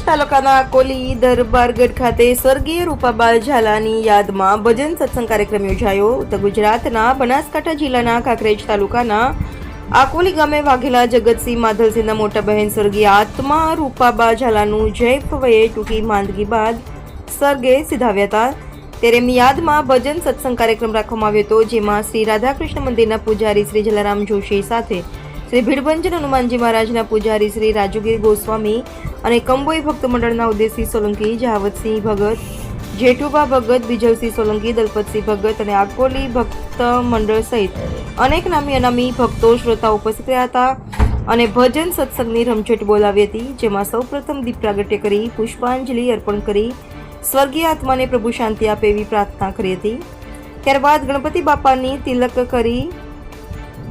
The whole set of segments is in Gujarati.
તાલુકાના કોલી દરબારગઢ ખાતે સ્વર્ગીય રૂપાબા ઝાલાની યાદમાં ભજન સત્સંગ કાર્યક્રમ યોજાયો ઉત્તર ગુજરાતના બનાસકાંઠા જિલ્લાના કાંકરેજ તાલુકાના આકોલી ગામે વાઘેલા જગતસિંહ માધલસિંહના મોટા બહેન સ્વર્ગીય આત્મા રૂપાબા ઝાલાનું જય વયે ટૂંકી માંદગી બાદ સ્વર્ગે સિધાવ્યા હતા ત્યારે એમની યાદમાં ભજન સત્સંગ કાર્યક્રમ રાખવામાં આવ્યો હતો જેમાં શ્રી રાધાકૃષ્ણ મંદિરના પૂજારી શ્રી જલારામ જોશી સાથે શ્રી ભીડભંજન હનુમાનજી મહારાજના પૂજારી શ્રી રાજુગીર ગોસ્વામી અને કંબોઈ ભક્ત મંડળના ઉદયસિંહ સોલંકી જહાવતસિંહ ભગત જેઠુબા ભગત, બીજલસિંહ સોલંકી, દલપતસિંહ ભગત અને આકોલી ભક્ત મંડળ સહિત અનેક નામી અનામી ભક્તો, શ્રોતા ઉપસ્થિત રહ્યા હતા અને ભજન સત્સંગની રમઝટ બોલાવી હતી, જેમાં સૌપ્રથમ દીપ પ્રાગટ્ય કરી, પુષ્પાંજલિ અર્પણ કરી, સ્વર્ગીય આત્માને પ્રભુ શાંતિ આપે એવી પ્રાર્થના કરી હતી. ત્યારબાદ ગણપતિ બાપાની તિલક કરી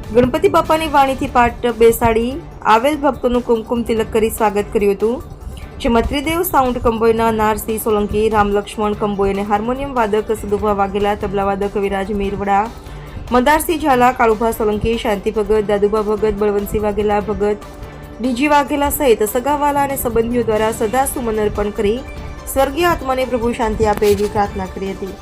ગણપતિ બાપાની વાણીથી પાઠ બેસાડી આવેલ ભક્તોનું કુમકુમ તિલક કરી સ્વાગત કર્યું હતું. જેમાં ત્રિદેવ સાઉન્ડ કંબોયના નારસિંહ સોલંકી, રામ લક્ષ્મણ કંબોય અને હાર્મોનિયમ વાદક સદુભા વાઘેલા, તબલા વાદક વિરાજ મીરવડા, મંદારસિંહ ઝાલા, કાળુભા સોલંકી, શાંતિ ભગત, દાદુભા ભગત, બળવંતસિંહ વાઘેલા ભગત, ડીજી વાઘેલા સહિત સગાવાલા અને સંબંધીઓ દ્વારા સદા સુમન અર્પણ કરી સ્વર્ગીય આત્માને પ્રભુ શાંતિ આપે એવી પ્રાર્થના કરી હતી.